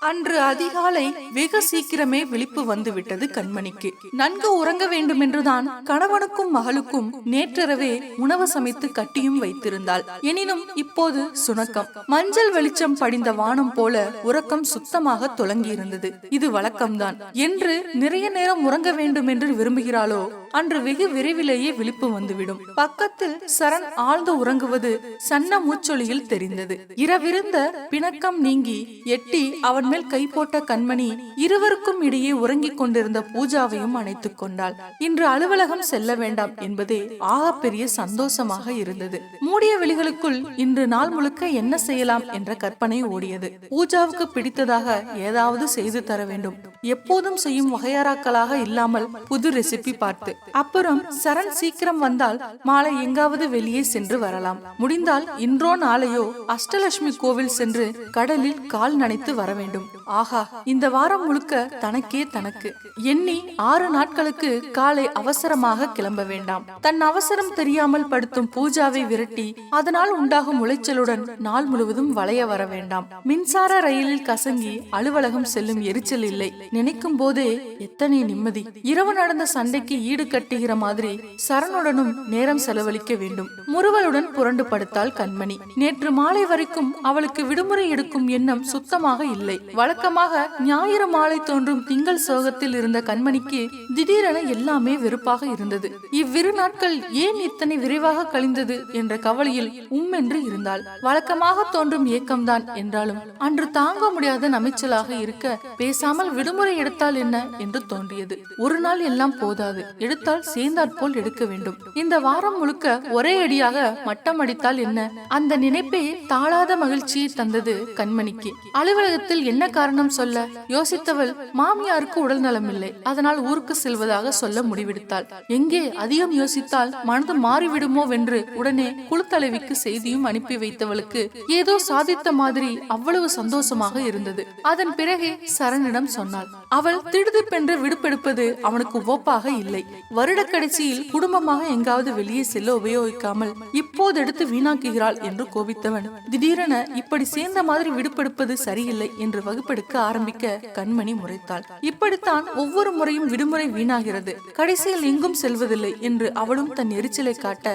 அன்று அதிகாலை வெகு சீக்கிரமே விழிப்பு வந்துவிட்டது கண்மணிக்கு. நன்கு உறங்க வேண்டும் என்றுதான் கணவனுக்கும் மகளுக்கும் நேற்றிரவே உணவு சமைத்து கட்டியும் வைத்திருந்தாள். எனினும் இப்போது சுணக்கம். மஞ்சள் வெளிச்சம் படிந்த வானம் போல உறக்கம் சுத்தமாக தொடங்கி இருந்தது இது வழக்கம்தான். என்று நிறைய நேரம் உறங்க வேண்டும் என்று விரும்புகிறாளோ அன்று வெகு விரைவிலேயே விழிப்பு வந்துவிடும். பக்கத்தில் சரண் ஆழ்ந்து உறங்குவது சன்ன மூச்சொலியில் தெரிந்தது. இரவிருந்த பிணக்கம் நீங்கி எட்டி அவன் மேல் கை போட்ட கண்மணி இருவருக்கும் இடையே உறங்கிக் கொண்டிருந்த பூஜாவையும் அணைத்துக் கொண்டாள். இன்று அலுவலகம் செல்ல வேண்டாம் என்பதே ஆகப்பெரிய சந்தோஷமாக இருந்தது. மூடிய வெளிகளுக்குள் இன்று நாள் முழுக்க என்ன செய்யலாம் என்ற கற்பனை ஓடியது. பூஜாவுக்கு பிடித்ததாக ஏதாவது செய்து தர வேண்டும். எப்போதும் செய்யும் வகையாராக்களாக இல்லாமல் புது ரெசிபி பார்த்து அப்புறம் சரண் சீக்கிரம் வந்தால் மாலை எங்காவது வெளியே சென்று வரலாம். முடிந்தால் இன்றோ நாளையோ அஷ்டலட்சுமி கோவில் சென்று கடலில் கால் நனைத்து வர வேண்டும். ஆஹா இந்த வாரம் முழுக்க தனக்கே தனக்கு. எண்ணி ஆறு நாட்களுக்கு காலை அவசரமாக கிளம்ப வேண்டாம். தன் அவசரம் தெரியாமல் படுத்தும் பூஜாவை விரட்டி அதனால் உண்டாகும் உளைச்சலுடன் நாள் முழுவதும் வளைய வர வேண்டாம். மின்சார ரயிலில் கசங்கி அலுவலகம் செல்லும் எரிச்சல் இல்லை. நினைக்கும் போதே எத்தனை நிம்மதி. இரவு நடந்த சண்டைக்கு ஈடு கட்டுகிற மாதிரி சரணுடனும் நேரம் செலவழிக்க வேண்டும். முறுவலுடன் புரண்டு படுத்தாள் கண்மணி. நேற்று மாலை வரைக்கும் அவளுக்கு விடுமுறை எடுக்கும் எண்ணம் சுத்தமாக இல்லை. வழக்கமாக ஞாயிறு மாலை தோன்றும் திங்கள் சோகத்தில் இருந்த கண்மணிக்கு திடீரென எல்லாமே வெறுப்பாக இருந்தது. இவ்விரு நாட்கள் ஏன் இத்தனை விரைவாக கழிந்தது என்ற கவலையில் உம்மென்று இருந்தாள். வழக்கமாக தோன்றும் ஏக்கம்தான் என்றாலும் அன்று தாங்க முடியாத நமைச்சலாக இருக்க பேசாமல் விடுமுறை எடுத்தால் என்ன என்று தோன்றியது. ஒரு நாள் எல்லாம் போதாது. எடுத்தால் சேர்ந்தாற்போல் எடுக்க வேண்டும். இந்த வாரம் முழுக்க ஒரே அடியாக மட்டம் அடித்தால் என்ன? அந்த நினைப்பே தாழாத மகிழ்ச்சியை தந்தது கண்மணிக்கு. அலுவலகத்தில் என்ன காரணம் சொல்ல யோசித்தவள் மாமியாருக்கு உடல் நலம் இல்லை அதனால் ஊருக்கு செல்வதாக சொல்ல முடிவெடுத்தாள். எங்கே அதிகம் யோசித்தால் மனது மாறிவிடுமோ வென்று உடனே குழுத்தலைவிக்கு செய்தியும் அனுப்பி வைத்தவளுக்கு ஏதோ சாதித்த மாதிரி அவ்வளவு சந்தோஷமாக இருந்தது. அதன் பிறகே சரணிடம் சொன்னாள். அவள் திடுதிப்பென்று விடுப்பெடுப்பது அவனுக்கு உவப்பாக இல்லை. வருட கடைசியில் குடும்பமாக எங்காவது வெளியே செல்ல உபயோகிக்காமல் இப்போது எடுத்து வீணாக்குகிறாள் என்று கோபித்தவன். திடீரென இப்படி சேர்ந்த மாதிரி விடுப்பெடுப்பது சரியில்லை என்று வகுப்பெடுக்க ஆரம்பிக்க கண்மணி முறைத்தாள். இப்படித்தான் ஒவ்வொரு முறையும் விடுமுறை வீணாகிறது. கடைசியில் எங்கும் செல்வதில்லை என்று அவளும் தன் எரிச்சலை காட்ட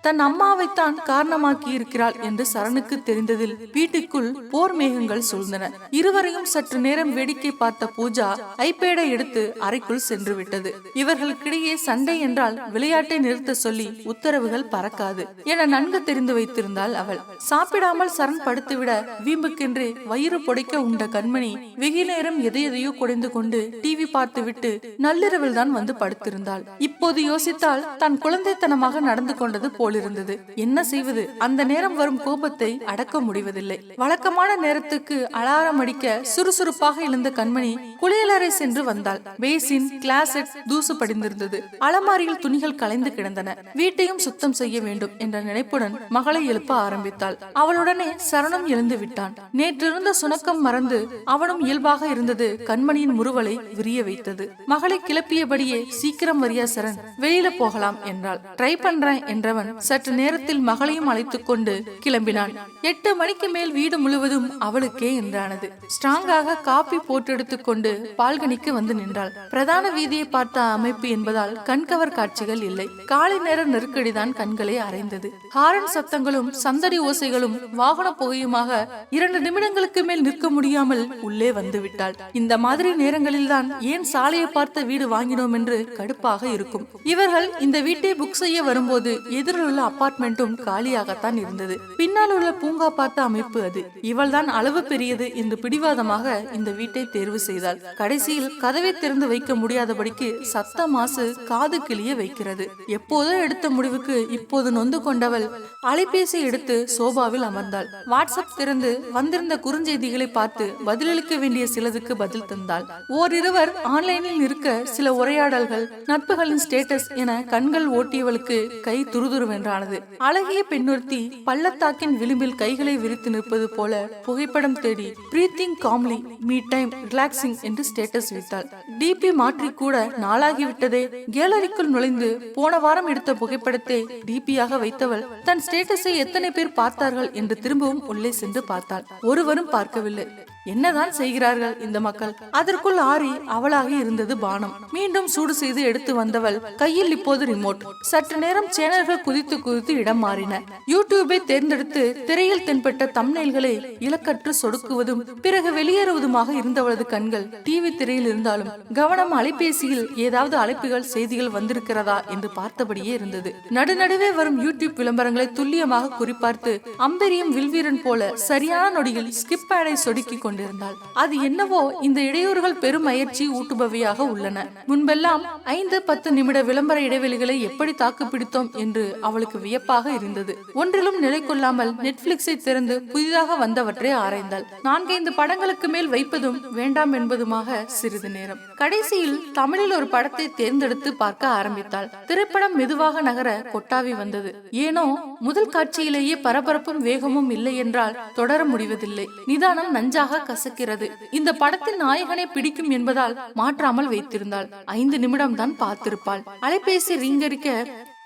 தன் அம்மாவைத்தான் காரணமாக்கி இருக்கிறாள் என்று சரணுக்கு தெரிந்ததில் வீட்டுக்குள் போர் மேகங்கள் சூழ்ந்தன. இருவரையும் சற்று நேரம் வேடிக்கை பார்த்த பூஜா ஐபேடை எடுத்து அறைக்குள் சென்று விட்டது. இவர்களுக்கிடையே சண்டை என்றால் விளையாட்டை நிறுத்த சொல்லி உத்தரவுகள் பறக்காது என நன்கு தெரிந்து வைத்திருந்தாள் அவள். சாப்பிடாமல் சரண் படுத்துவிட வீம்புக்கென்று வயிறு புடைக்க உண்ட கண்மணி வெகு நேரம் எதை எதையோ குடைந்து கொண்டு டிவி பார்த்துவிட்டு நள்ளிரவில் தான் வந்து படுத்திருந்தாள். இப்போது யோசித்தால் தன் குழந்தைத்தனமாக நடந்து கொண்டது போலிருந்தது. என்ன செய்வது? அந்த நேரம் வரும் கோபத்தை அடக்க முடிவதில்லை. வழக்கமான நேரத்துக்கு அலாரம் அடிக்க சுறுசுறுப்பாக எழுந்த கண்மணி குளியலறை சென்று வந்தாள். பேசின் கிளாசெட் தூசு படிந்திருந்தது. அலமாரியில் துணிகள் கலைந்து கிடந்தன. வீட்டையும் சுத்தம் செய்ய வேண்டும் என்ற நினைப்புடன் மகளை எழுப்ப ஆரம்பித்தாள். அவளுடனே சரணம் எழுந்து விட்டான். நேற்றிருந்த சுணக்கம் மறந்து அவனும் இயல்பாக இருந்தது. கண்மணியின் முறுவலை விரிய வைத்தது. மகளை கிளப்பியபடியே சீக்கிரம் வரியா சரண் வெளியில போகலாம் என்றாள். ட்ரை பண்றேன் என்றவன் சற்று நேரத்தில் மகளையும் அழைத்துக் கொண்டு கிளம்பினான். எட்டு மணிக்கு மேல் வீடு முழுவதும் அவளுக்கே என்றானது. ஸ்ட்ராங்காக காப்பி போட்டெடுத்துக் கொண்டு பால்கனிக்கு வந்து நின்றாள். பிரதான வீதியை பார்த்த அமைப்பு என்பதால் கண்கவர் காட்சிகள் இல்லை. காலை நேர நெருக்கடிதான் கண்களை அரைந்தது ஹாரன் சத்தங்களும் சந்தடி ஓசைகளும் வாகன புகையுமாக இரண்டு நிமிடங்களுக்கு மேல் நிற்க முடியாமல் உள்ளே வந்து விட்டாள் இந்த மாதிரி நேரங்களில் தான் ஏன் சாலையை பார்த்த வீடு வாங்கினோம் என்று கடுப்பாக இருக்கும். இவர்கள் இந்த வீட்டை புக் செய்ய வரும்போது எதிரில் உள்ள அபார்ட்மெண்ட்டும் காலியாகத்தான் இருந்தது. பின்னால் உள்ள பூங்கா பார்த்த அமைப்பு அது. இவள்தான் அளவு பெரியது என்று பிடிவாதமாக இந்த வீட்டை தேர்வு செய்தாள். கடைசியில் கதவை திறந்து வைக்க முடியாதபடிக்கு சத்த மாசு காது கிளிய வைக்கிறது. எப்போதோ எடுத்த முடிவுக்கு இப்போது நொந்து கொண்டவள் அலைபேசி எடுத்து சோபாவில் அமர்ந்தாள். வாட்ஸ்அப் திறந்து வந்திருந்த குறுஞ்செய்திகளை பார்த்து பதில் பதிலளிக்க வேண்டிய சிலதுக்கு பதில் தந்தாள் ஓரிருவர் ஆன்லைனில் இருக்க சில உரையாடல்கள் நட்புகளின் ஸ்டேட்டஸ் என கண்கள் ஓட்டியவளுக்கு கை துருதுருவென்றானது. அழகிய பெண்ணொருத்தி பள்ளத்தாக்கின் விளிம்பில் கைகளை விரித்து நிற்பது போல புகைப்படம் தேடி breathing calmly me time relaxing என்று ஸ்டேட்டஸ் வைத்தாள் டிபி மாற்றி கூட நாளாகிவிட்டதே கேலரிக்குள் நுழைந்து போன வாரம் எடுத்த புகைப்படத்தை டிபியாக வைத்தவள் தன் ஸ்டேட்டஸை எத்தனை பேர் பார்த்தார்கள் என்று திரும்பவும் உள்ளே சென்று பார்த்தாள். ஒருவரும் பார்க்கவில்லை. என்னதான் செய்கிறார்கள் இந்த மக்கள்? அதற்குள் ஆறி அவளாக இருந்தது பானம். மீண்டும் சூடு செய்து எடுத்து வந்தவள் கையில் இப்போது ரிமோட் சற்று நேரம் சேனல்கள் குதித்து குதித்து இடம் மாறின. யூடியூபை தேர்ந்தெடுத்து திரையில் தென்பட்ட தம்னைல்களை இலக்கற்று சொடுக்குவதும் பிறகு வெளியேறுவதுமாக இருந்தவளது கண்கள் டிவி திரையில் இருந்தாலும் கவனம் அலைபேசியில் ஏதாவது அழைப்புகள் செய்திகள் வந்திருக்கிறதா என்று பார்த்தபடியே இருந்தது. நடுநடுவே வரும் யூடியூப் விளம்பரங்களை துல்லியமாக குறிப்பார்த்து அம்பெரியும் வில்வீரன் போல சரியான நொடியில் ஸ்கிப் பேடை சொடுக்கி கொண்டிருந்தாள். அது என்னவோ இந்த இடையூறுகள் பெரும் மயற்சி ஊட்டுபவையாக உள்ளன. முன்பெல்லாம் ஐந்து பத்து நிமிட விளம்பர இடைவெளிகளை எப்படி தாக்கு பிடித்தோம் என்று அவளுக்கு வியப்பாக இருந்தது. ஒன்றிலும் நிலை கொள்ளாமல் நெட்ஃபிளிக்ஸை திறந்து புதிதாக வந்தவற்றை ஆராய்ந்தாள். நான்கைந்து படங்களுக்கு மேல் வைப்பதும் வேண்டாம் என்பதுமாக சிறிது நேரம். கடைசியில் தமிழில் ஒரு படத்தை தேர்ந்தெடுத்து பார்க்க ஆரம்பித்தாள். திரைப்படம் மெதுவாக நகர கொட்டாவி வந்தது. ஏனோ முதல் காட்சியிலேயே பரபரப்பும் வேகமும் இல்லை என்றால் தொடர முடிவதில்லை. நிதானம் நஞ்சாக கசக்கிறது. இந்த படத்தின் நாயகனை பிடிக்கும் என்பதால் மாற்றாமல் வைத்திருந்தாள். ஐந்து நிமிடம் தான் பார்த்திருப்பாள். அலைபேசி ரிங்கரிக்க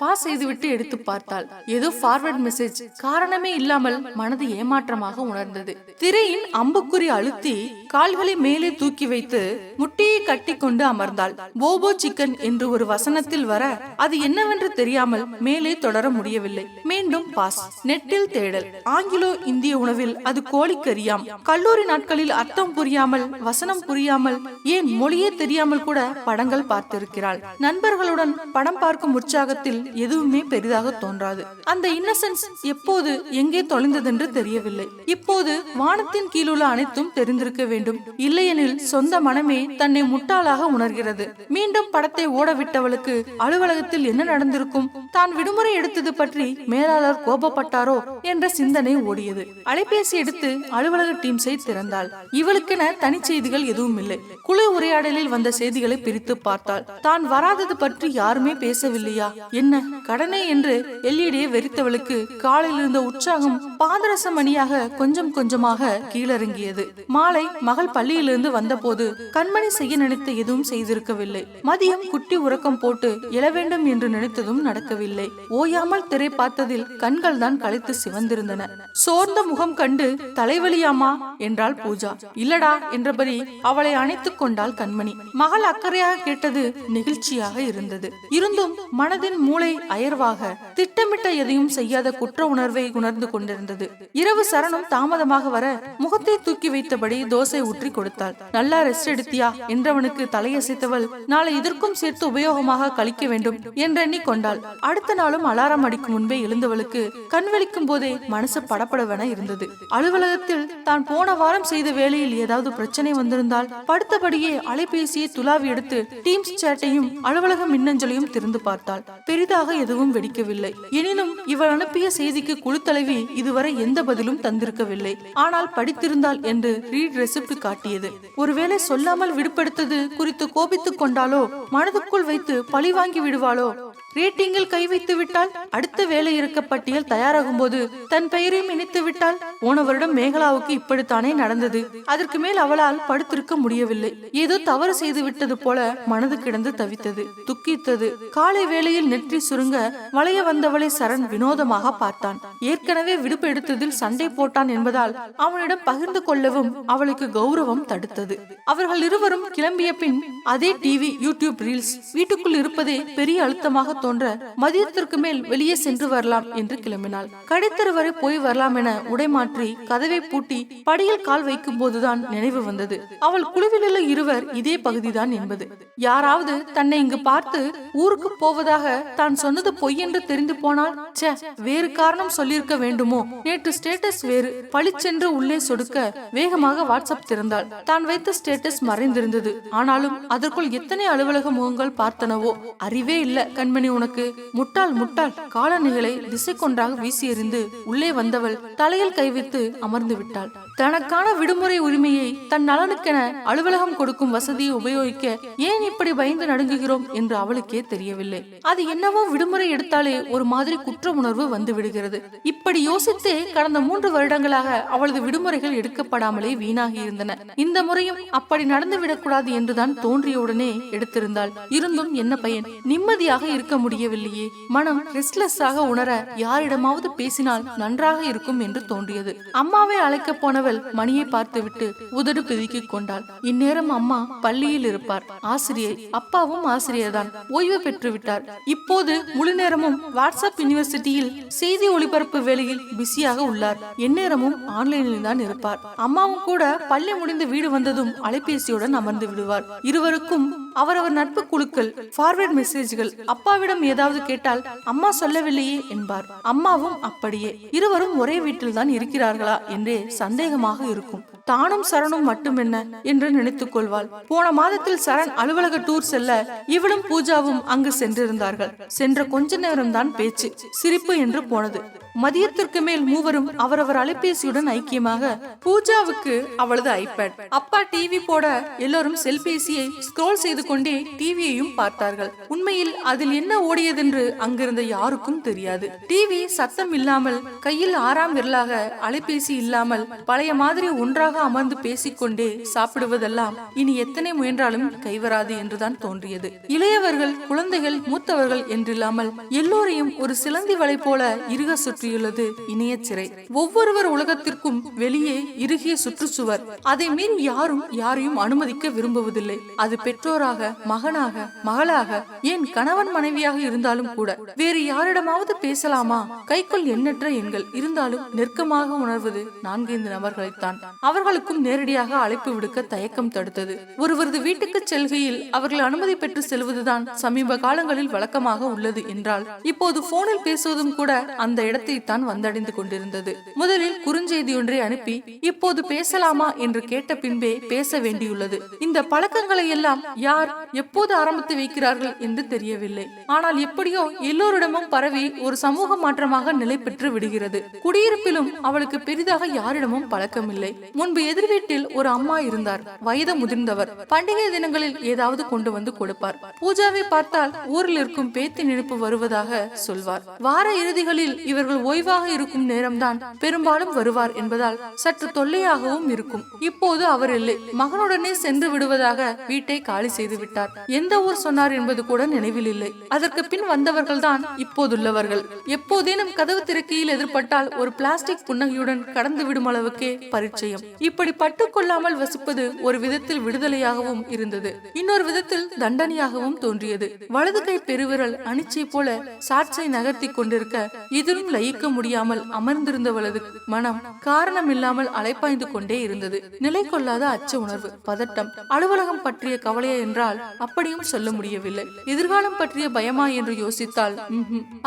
பாஸ் செய்துவிட்டு எடுத்து பார்த்தாள். ஏதோ ஃபார்வர்ட் மெசேஜ் காரணமே இல்லாமல் மனது ஏமாற்றமாக உணர்ந்தது. திரையின் அம்புக்குறி அழுத்தி கால்களை மேலே தூக்கி வைத்து முட்டியை கட்டி கொண்டு அமர்ந்தாள். போபோ சிக்கன் என்று ஒரு வசனத்தில் வர அது என்னவென்று தெரியாமல் மேலே தொடர முடியவில்லை. மீண்டும் பாஸ். நெட்டில் தேடல். ஆங்கிலோ இந்திய உணவில் அது கோழிக்கறியாம் கல்லூரி நாட்களில் அர்த்தம் புரியாமல் வசனம் புரியாமல் ஏன் மொழியே தெரியாமல் கூட படங்கள் பார்த்திருக்கிறாள். நண்பர்களுடன் படம் பார்க்கும் உற்சாகத்தில் எதுவுமே பெரிதாக தோன்றாது. அந்த இன்னசென்ஸ் எப்போது எங்கே தொலைந்ததென்று தெரியவில்லை. இப்போது வானத்தின் கீழுள்ள அனைத்தும் தெரிந்திருக்க வேண்டும். இல்லையெனில் சொந்த மனமே தன்னை முட்டாளாக உணர்கிறது. மீண்டும் படத்தை ஓடவிட்டவளுக்கு அலுவலகத்தில் என்ன நடந்திருக்கும்? தான் விடுமுறை எடுத்தது பற்றி மேலாளர் கோபப்பட்டாரோ என்ற சிந்தனை ஓடியது. அலைபேசி எடுத்து அலுவலக டீம்ஸை திறந்தாள். இவளுக்கென தனி செய்திகள் எதுவும் இல்லை. குழு உரையாடலில் வந்த செய்திகளை பிரித்து பார்த்தாள். தான் வராதது பற்றி யாருமே பேசவில்லையா? என்ன என்ன? கடனே என்று எல்இடியை வெறித்தவளுக்கு காலில் இருந்த உற்சாகம் பாதரச மணியாக கொஞ்சம் கொஞ்சமாக கீழிறங்கியது. மாலை மகள் பள்ளியிலிருந்து வந்தபோது கண்மணி செய்ய நினைத்த எதுவும் செய்திருக்கவில்லை. மதியம் குட்டி உறக்கம் போட்டு எழ வேண்டும் என்று நினைத்ததும் நடக்கவில்லை. ஓயாமல் திரை பார்த்ததில் கண்கள் தான் களைத்து சிவந்திருந்தன. சோர்ந்த முகம் கண்டு தலைவலியாமா என்றாள் பூஜா. இல்லடா என்றபடி அவளை அணைத்துக் கொண்டாள் கண்மணி. மகள் அக்கறையாக கேட்டது நெகிழ்ச்சியாக இருந்தது. இருந்தும் மனதின் மூளை மூளை அயர்வாக திட்டமிட்ட எதையும் செய்யாத குற்ற உணர்வை உணர்ந்து கொண்டிருந்தது. இரவு சரணம் தாமதமாக வர முகத்தை தூக்கி வைத்தபடி தோசை ஊற்றி கொடுத்தாள். நல்லா ரெஸ்ட் எடுத்தியா? என்றவனுக்கு தலையசைத்தவள் நாளை இதற்கும் சேர்த்து உபயோகமாக கழிக்க வேண்டும் என்றெண்ணி கொண்டாள். அடுத்த நாளும் அலாரம் அடிக்கும் முன்பே எழுந்தவளுக்கு கண்வெளிக்கும் போதே மனசு படப்படவென இருந்தது. அலுவலகத்தில் தான் போன வாரம் செய்த வேலையில் ஏதாவது பிரச்சனை வந்திருந்தால் படுத்தபடியே அலைபேசியை துலாவி எடுத்து டீம்ஸ் சேட்டையும் அலுவலக மின்னஞ்சலையும் திறந்து பார்த்தாள். பெரிதாக எதுவும் வெடிக்கவில்லை. எனினும் இவள் அனுப்பிய செய்திக்கு குழு தலைவி இதுவரை எந்த பதிலும் தந்திருக்கவில்லை. ஆனால் படித்திருந்தாள் என்று ரீட் ரெசிப்ட் காட்டியது. ஒருவேளை சொல்லாமல் விடுபடுத்தது குறித்து கோபித்துக் கொண்டாலோ மனதுக்குள் வைத்து பழி வாங்கி விடுவாளோ? ரேட்டிங்கில் கை வைத்து விட்டால் அடுத்த வேலை இருக்க பட்டியல் தயாராகும் போது தன் பெயரையும் இணைத்து விட்டால் போன வருடம் மேகலாவுக்கு இப்படித்தானே நடந்தது. அதற்கு மேல் அவளால் படுத்திருக்க முடியவில்லை. ஏதோ தவறு செய்து விட்டது போல மனது கிடந்து தவித்தது. துக்கித்தது. காலை வேளையில் நெற்றி சுருங்க வளைய வந்தவளை சரண் வினோதமாக பார்த்தான். ஏற்கனவே விடுப்பு எடுத்ததில் சண்டை போட்டான் என்பதால் அவனிடம் பகிர்ந்து கொள்ளவும் அவளுக்கு கௌரவம் தடுத்தது. அவர்கள் இருவரும் கிளம்பிய பின் அதே டிவி யூடியூப் ரீல்ஸ் வீட்டுக்குள் இருப்பதே பெரிய அழுத்தமாக தோன்ற மதியத்திற்கு மேல் வெளியே சென்று வரலாம் என்று கிளம்பினாள். கடைத்தரு வரை போய் வரலாம் என உடை மாற்றி கதவை பூட்டி படியில் கால் வைக்கும் போதுதான் நினைவு வந்தது. அவள் குழுவில் உள்ள இருவர் இதே பகுதிதான் என்பது. யாராவது தன்னை இங்கு பார்த்து ஊருக்கு போவதாக தான் சொன்னது பொய் என்று தெரிந்து போனால் ச்சே வேறு காரணம் சொல்லியிருக்க வேண்டுமோ? நேற்று ஸ்டேட்டஸ் வேறு. பளிச்சென்று உள்ளே சொடுக்க வேகமாக வாட்ஸ்அப் திறந்தாள். தான் வைத்த ஸ்டேட்டஸ் மறைந்திருந்தது. ஆனாலும் அதற்குள் எத்தனை அலுவலக முகங்கள் பார்த்தனவோ? அறிவே இல்ல கண்மணி உனக்கு முட்டாள் முட்டாள் காலணிகளை திசை கொன்றாக வீசி எறிந்து உள்ளே வந்தவள் தலையில் கைவித்து அமர்ந்து விட்டாள். தனக்கான விடுமுறை உரிமையை தன் நலனுக்கென அலுவலகம் கொடுக்கும் வசதியை உபயோகிக்க ஏன் இப்படி பயந்து நடுங்குகிறோம் என்று அவளுக்கே தெரியவில்லை. அது என்னவோ விடுமுறை எடுத்தாலே ஒரு மாதிரி குற்ற உணர்வு வந்து விடுகிறது. இப்படி யோசித்தே கடந்த மூன்று வருடங்களாக அவளது விடுமுறைகள் எடுக்கப்படாமலே வீணாகி இருந்தன. இந்த முறையும் அப்படி நடந்து விடக்கூடாது என்றுதான் தோன்றியவுடனே எடுத்திருந்தாள். இருந்தும் என்ன பயன்? நிம்மதியாக இருக்க முடியவில்லையே. மனம் ரெஸ்ட்லெஸ்ஸாக உணர யாரிடமாவது பேசினால் நன்றாக இருக்கும் என்று தோன்றியது. அம்மாவை அழைக்க போன போனவள் மணியை பார்த்துவிட்டு உதடு பிதுக்கிக் கொண்டாள். இந்நேரம் அம்மா பள்ளியில் இருப்பார். ஆசிரியை அப்பாவும் ஆசிரியர் தான் ஓய்வு பெற்று விட்டார் இப்போது முழு நேரமும் வாட்ஸ்அப் யூனிவர்சிட்டியில் செய்தி ஒளிபரப்பு வேலையில் பிஸியாக உள்ளார். எந்நேரமும் ஆன்லைனில் தான் இருப்பார். அம்மாவும் கூட பள்ளி முடிந்து வீடு வந்ததும் அலைபேசியுடன் அமர்ந்து விடுவார். இருவருக்கும் அவரவர் நட்பு குழுக்கள் ஃபார்வர்ட் மெசேஜ்கள் அப்பாவிடம் ஏதாவது கேட்டால் அம்மா சொல்லவில்லையே என்பார். அம்மாவும் அப்படியே இருவரும் ஒரே வீட்டில் தான் இருக்கிறார்களா என்றே சந்தேகம் சந்தேகமாக இருக்கும். தானும் சரணும் மட்டுமென்ன என்று நினைத்துக் கொள்வாள் போன மாதத்தில் சரண் அலுவலக டூர் செல்ல இவளும் பூஜாவும் அங்கு சென்றிருந்தார்கள். சென்ற கொஞ்ச நேரம்தான் பேச்சு சிரிப்பு என்று போனது. மதியத்திற்கு மேல் மூவரும் அவரவர் அலைபேசியுடன் ஐக்கியமாக பூஜாவுக்கு அவளது ஐபேட். அப்பா டிவி போட எல்லோரும் செல்பேசியை ஸ்க்ரோல் செய்து கொண்டே டிவியையும் பார்த்தார்கள். உண்மையில் அதில் என்ன ஓடியதென்று அங்கிருந்த யாருக்கும் தெரியாது. டிவி சத்தம் இல்லாமல் கையில் ஆறாம் விரலாக அலைபேசி இல்லாமல் பழைய மாதிரி ஒன்றாக அமர்ந்து பேசிக்கொண்டே சாப்பிடுவதெல்லாம் இனி எத்தனை முயன்றாலும் கைவராது என்றுதான் தோன்றியது. இளையவர்கள் குழந்தைகள் மூத்தவர்கள் என்றில்லாமல் எல்லோரையும் ஒரு சிலந்தி வலை போல இருக சுற்றியுள்ளது இணைய சிறை. ஒவ்வொருவர் உலகத்திற்கும் வெளியே இறுகிய சுற்றுச்சுவர். அதை மீறி யாரும் யாரையும் அனுமதிக்க விரும்புவதில்லை. அது பெற்றோராக மகனாக மகளாக ஏன் கணவன் மனைவியாக இருந்தாலும் கூட. வேறு யாரிடமாவது பேசலாமா? கைக்குள் எண்ணற்ற எண்கள். இருந்தாலும் நெருக்கமாக உணர்வது நான்கைந்து நபர்களைத்தான். அவர் அவர்களுக்கும் நேரடியாக அழைப்பு விடுக்க தயக்கம் தடுத்தது. ஒருவரது வீட்டுக்கு செல்கையில் அவர்கள் அனுமதி பெற்று செல்வதுதான் சமீப காலங்களில் வழக்கமாக உள்ளது என்றால் இப்போது போனில் பேசுவதும் கூட அந்த இடத்தை தான் வந்தடைந்து கொண்டிருந்தது. முதலில் குறுஞ்செய்தி ஒன்றை அனுப்பி இப்போது பேசலாமா? என்று கேட்ட பின்பே பேச வேண்டியுள்ளது. இந்த பழக்கங்களை எல்லாம் யார் எப்போது ஆரம்பித்து வைக்கிறார்கள் என்று தெரியவில்லை. ஆனால் எப்படியோ எல்லோரிடமும் பரவி ஒரு சமூக மாற்றமாக நிலை பெற்று விடுகிறது. குடியிருப்பிலும் அவளுக்கு பெரிதாக யாரிடமும் பழக்கமில்லை. முன் முன்பு எதிர் வீட்டில் ஒரு அம்மா இருந்தார். வயது முதிர்ந்தவர். பண்டிகை தினங்களில் ஏதாவது கொண்டு வந்து கொடுப்பார். பூஜாவை பார்த்தால் ஊரில் இருக்கும் பேத்தி நினைப்பு வருவதாக சொல்வார். வார இறுதிகளில் இவர்கள் ஓய்வாக இருக்கும் நேரம்தான் பெரும்பாலும் வருவார் என்பதால் சற்று தொல்லையாகவும் இருக்கும். இப்போது அவர் இல்லை. மகனுடனே சென்று விடுவதாக வீட்டை காலி செய்து விட்டார். எந்த ஊர் சொன்னார் என்பது கூட நினைவில் இல்லை. அதற்கு பின் வந்தவர்கள் தான் இப்போதுள்ளவர்கள். எப்போதேனும் கதவு திறக்கையில் எதிர்பட்டால் ஒரு பிளாஸ்டிக் புன்னகையுடன் கடந்து விடும் அளவுக்கே பரிச்சயம். இப்படி பட்டுக்கொள்ளாமல் வசிப்பது ஒரு விதத்தில் விடுதலையாகவும் இருந்தது. இன்னொரு விதத்தில் தண்டனையாகவும் தோன்றியது. வலது கை பெருவிரல் அனிச்சை போல சாட்சை நகர்த்தி கொண்டிருக்க இதிலும் லயிக்க முடியாமல் அமர்ந்திருந்தவளது மனம் காரணம் இல்லாமல் அலைப்பாய்ந்து கொண்டே இருந்தது. நிலை கொள்ளாத அச்ச உணர்வு பதட்டம் அலுவலகம் பற்றிய கவலையா என்றால் அப்படியும் சொல்ல முடியவில்லை. எதிர்காலம் பற்றிய பயமா என்று யோசித்தால்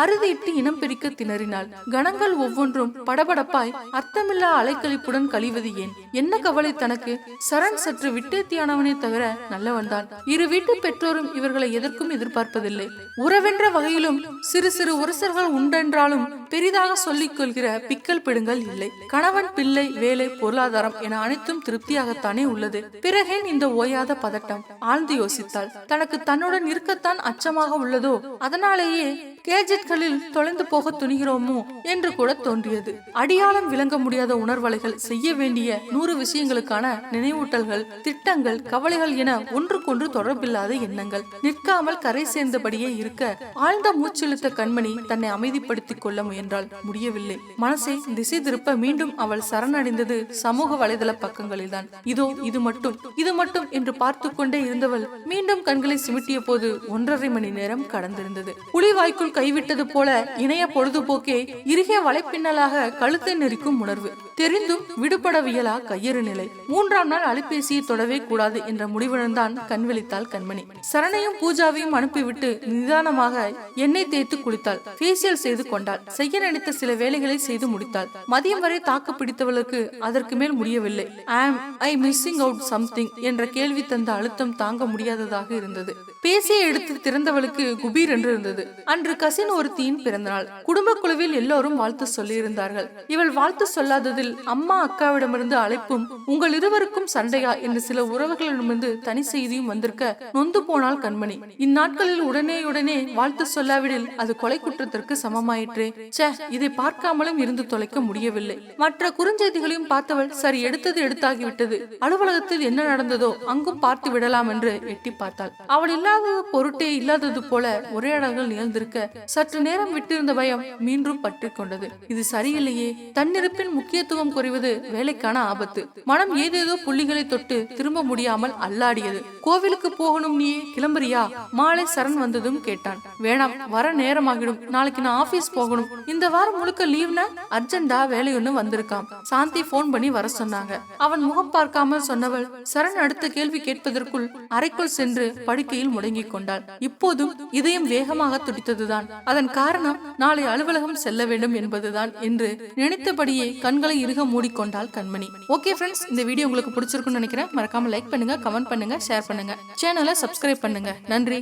அறுதியிட்டு இனம் பிரிக்க திணறினாள். கணங்கள் ஒவ்வொன்றும் படபடப்பாய் அர்த்தமில்லா அலைக்கழிப்புடன் கழிவது ஏன்? என்ன கவலை தனக்கு? சரண் சற்று விட்டேத்தியானவனே தவிர நல்லவன்தான் இரு வீட்டு பெற்றோரும் இவர்களை எதற்கும் எதிர்பார்ப்பதில்லை. உறவென்ற வகையிலும் சிறு சிறு உரசர்கள் உண்டென்றாலும் பெரிதாக சொல்லிக் கொள்கிற பிக்கல் பிடுங்கள் இல்லை. கணவன் பிள்ளை வேலை பொருளாதாரம் என அனைத்தும் திருப்தியாகத்தானே உள்ளது. பிறகேன் இந்த ஓயாத பதட்டம்? ஆழ்ந்து யோசித்தாள். தனக்கு தன்னுடன் இருக்கத்தான் அச்சமாக உள்ளதோ அதனாலேயே கேஜெட்களில் தொலைந்து போக துணிகிறோமோ என்று கூட தோன்றியது. அடியாளம் விளங்க முடியாத உணர்வலைகள் செய்ய வேண்டிய நூறு விஷயங்களுக்கான நினைவூட்டல்கள் திட்டங்கள் கவலைகள் என ஒன்றுக்கொன்று தொடர்பில்லாத எண்ணங்கள். நிற்காமல் கரை சேர்ந்தபடியே இருக்க ஆழ்ந்த மூச்செழுத்த கண்மணி தன்னை அமைதிப்படுத்திக் கொள்ள முயன்றால் முடியவில்லை. மனசை திசை திருப்ப மீண்டும் அவள் சரணடைந்தது சமூக வலைதள பக்கங்களில்தான். இதோ இது மட்டும். இது மட்டும் என்று பார்த்து கொண்டே இருந்தவள் மீண்டும் கண்களை சிமிட்டிய போது ஒன்றரை மணி நேரம் கடந்திருந்தது. புலிவாய்க்குள் கைவிட்டது போல இணைய பொழுதுபோக்கே இறுகிய வலைப்பின்னலாக கழுத்தை நெரிக்கும் உணர்வு. தெரிந்தும் விடுபடவியலா கையறு நிலை. மூன்றாம் நாள் அலைபேசியை தொடவே கூடாது என்ற முடிவுடன் தான் கண்மணி. சரணையும் பூஜாவையும் அனுப்பிவிட்டு நிதானமாக எண்ணெய் தேய்த்து குளித்தாள். பேசியல் செய்து கொண்டாள். செய்ய நினைத்த சில வேலைகளை செய்து முடித்தாள். மதியம் வரை தாக்கு பிடித்தவளுக்கு அதற்கு மேல் முடியவில்லை. ஆம் ஐ மிஸ்ஸிங் அவுட் சம்திங் என்ற கேள்வி தந்த அழுத்தம் தாங்க முடியாததாக இருந்தது. பேசியை எடுத்து திறந்தவளுக்கு குபீர் என்று இருந்தது. அன்று கசின் ஒருத்தியின் பிறந்தநாள். குடும்ப குழுவில் எல்லோரும் வாழ்த்து சொல்லியிருந்தார்கள். இவள் வாழ்த்து சொல்லாததில் அம்மா அக்காவிடமிருந்து அழைப்பும் உங்கள் இருவருக்கும் சண்டையா என்று சில உறவுகளிடமிருந்து தனி செய்தியும் வந்திருக்க நொந்து போனாள் கண்மணி. இந்நாட்களில் உடனேயுடனே வாழ்த்து சொல்லாவிடில் அது கொலை குற்றத்திற்கு சமமாயிற்றே. ச்சே இதை பார்க்காமலும் இருந்து தொலைக்க முடியவில்லை. மற்ற குறுஞ்செய்திகளையும் பார்த்தவள் சரி எடுத்தது எடுத்தாகிவிட்டது. அலுவலகத்தில் என்ன நடந்ததோ அங்கும் பார்த்து விடலாம் என்று எட்டி பார்த்தாள். அவள் இல்லாத பொருட்டே இல்லாதது போல உரையாடல்கள் நிகழ்ந்திருக்க சற்று நேரம் விட்டிருந்த பயம் மீண்டும் பற்றி கொண்டது இது சரியில்லையே. தன்னிருப்பின் முக்கியத்துவம் குறைவது வேலைக்கான ஆபத்து. மனம் ஏதேதோ புள்ளிகளை தொட்டு திரும்ப முடியாமல் அல்லாடியது. கோவிலுக்கு போகணும் நீ கிளம்புறியா? மாலை சரண் வந்ததும் கேட்டான். வேணாம் வர நேரமாகிடும். நாளைக்கு நான் ஆபீஸ் போகணும். இந்த வாரம் முழுக்க லீவ்னா? அர்ஜென்டா வேலை ஒன்னு வந்திருக்காம். சாந்தி போன் பண்ணி வர சொன்னாங்க. அவன் முகம் பார்க்காமல் சொன்னவள் சரண் அடுத்த கேள்வி கேட்பதற்குள் அறைக்குள் சென்று படுக்கையில் முடங்கிக் கொண்டாள். இப்போதும் இதயம் வேகமாக துடித்ததுதான். அதன் காரணம் நாளை அலுவலகம் செல்ல வேண்டும் என்பதுதான் என்று நினைத்தபடியே கண்களை இறுக மூடிக்கொண்டாள் கண்மணி. ஓகே ஃப்ரெண்ட்ஸ் இந்த வீடியோ உங்களுக்கு பிடிச்சிருக்கும்னு நினைக்கிறேன். மறக்காம லைக் பண்ணுங்க கமெண்ட் பண்ணுங்க ஷேர் பண்ணுங்க. சேனலை சப்ஸ்கிரைப் பண்ணுங்க. நன்றி.